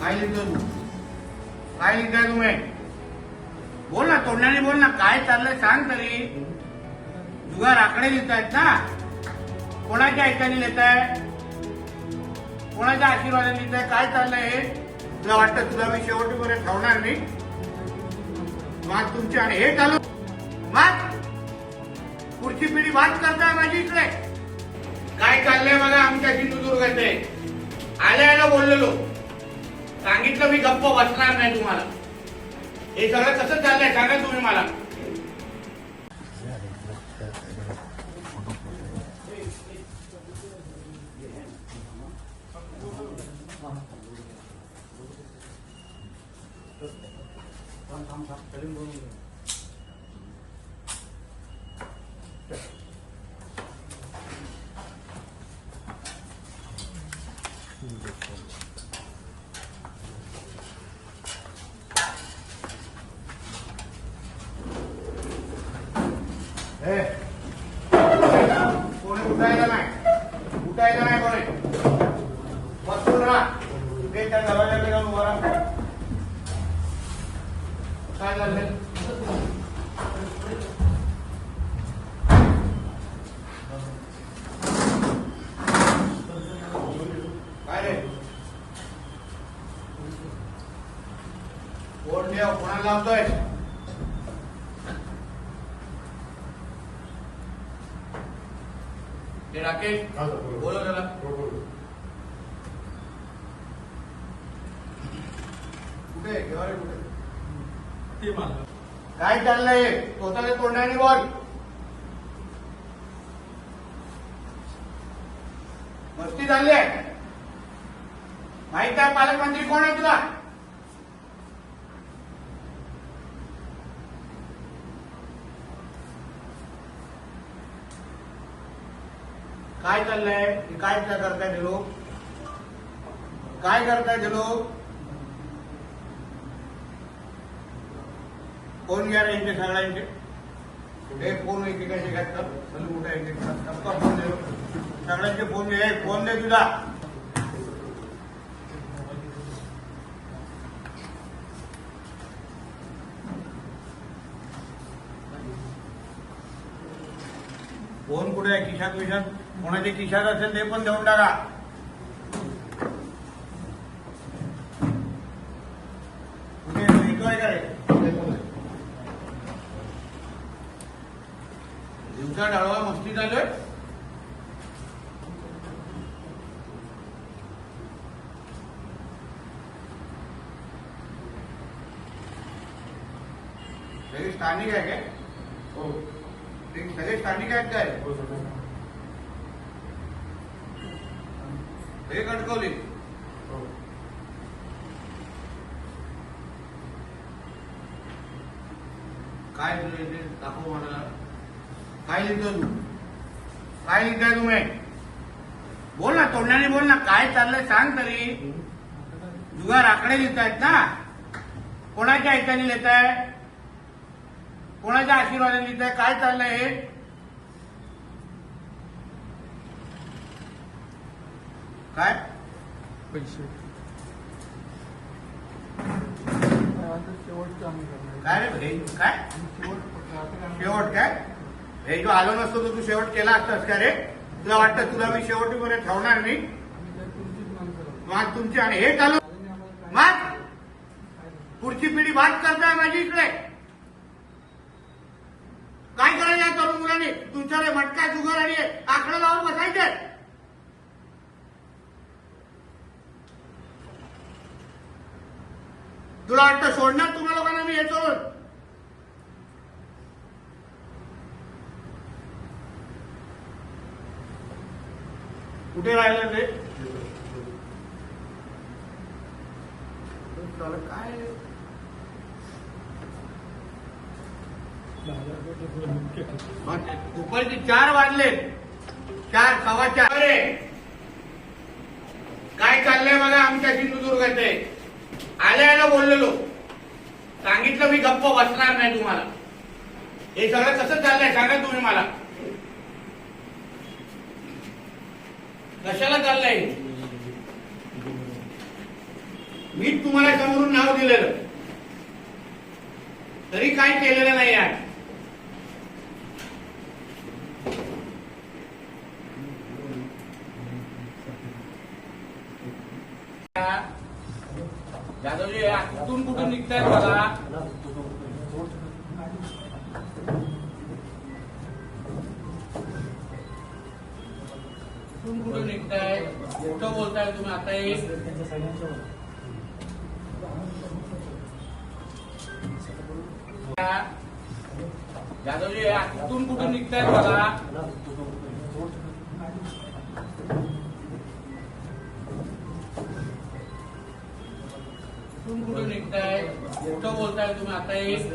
काय लिहितो काय तुम्ही? बोल ना तोंडाने बोल ना काय चाललंय सांग तरी. जुगार आकडे लिहितायत ना. कोणाच्या ऐकाने लिहिताय? कोणाच्या आशीर्वादाने लिहिताय? काय चाललंय हे? तुला वाटतं तुला मी शेवटीपर्यंत ठेवणार नाही? मग तुमची आणि हे चालू. मग पुढची पिढी बात करताय माझी इकडे. काय चाललंय बघा आमच्या सिंधुदुर्गाचे आल्या आल्या बोललेलो. सांगितलं मी गप्प बसणार नाही तुम्हाला. हे सगळं कसं चाललंय सांगा तुम्ही मला. ए, कोणी उठायला नाही. उठायला नाही कोणी. बसून राहा. ते त्या दरवाजाकडे जाऊन उभा राहा. काय झालं? काय रे? कोण देव कोणाला लावतोय? राकेश बोलो. त्याला कुठे आहे? केव्हा रे कुठे? काय चाललंय? स्वतःच्या तोंडाने बोल. मस्ती झाली आहे. माहीत आहे पालकमंत्री कोण आहे तुला? काय चाललंय? काय काय करताय ते लोक? काय करताय ते लोक? फोन घ्या यांचे सगळ्यांचे? कुठे फोन एकेकाचे घाततात सलू कुठे एक एक फोन दे सगळ्यांचे फोन दे. फोन दे तुझा फोन कुठे आहे? किशात विशात कोणाच्या खिशात असेल ते पण देऊन टाका कुठे येतोय का रे दिवसा डाळवा मस्ती चालू आहे सगळे स्थानिक आहे काय ते सगळे स्थानिक आहेत काय हे कटकवली. काय तुझं इथे? दाखव मला. काय लिहितो तू? काय लिहिताय तुम्ही बोल ना तोंडाने बोल ना काय चाललंय सांग तरी. जुगार आकडे लिहितायत ना. कोणाच्या ऐकाने लिहिताय? कोणाच्या आशीर्वादाने लिहिताय? काय चाललंय हे? काय? पैसे. काय रे भाई? काय? शेवट काय? हे जो आलो नसतो तर तू शेवट केला असतास का रे? तुला वाटतं तुला मी शेवटीपर्यंत ठेवणार नाही? मग तुमची आणि हे चालू मग? पुढची पिढी बात करताय माझी इकडे. काय करायचं तरुण मुलांनी? तुमच्याकडे मटका जुगार आणि आकडे लावून बसायचे तुला वाटतं सोडणार तुम्हा लोकांना मी येतो कुठे राहिलं ते? काय? दुपारचे चार वाजले. चार सव्वा चार. काय चाललंय मला आमच्या सिंधुदुर्गाचे? आल्या बोललेलो. सांगितलं मी गप्प बसणार नाही तुम्हाला. हे सगळं कसं चाललंय सांगा तुम्ही मला. कशाला चाललंय मी तुम्हाला समोरून नाव दिलेलं. तरी काही केलेलं नाही आज जाधवजी कुठून कुठून निघतायत बघा. कुठून कुठून निघताय? कुठं बोलताय तुम्ही आता एक जाधवजी कुठून कुठून निघतायत बघा. कुठून कुठून निघताय? कुठं बोलताय तुम्ही? आता एक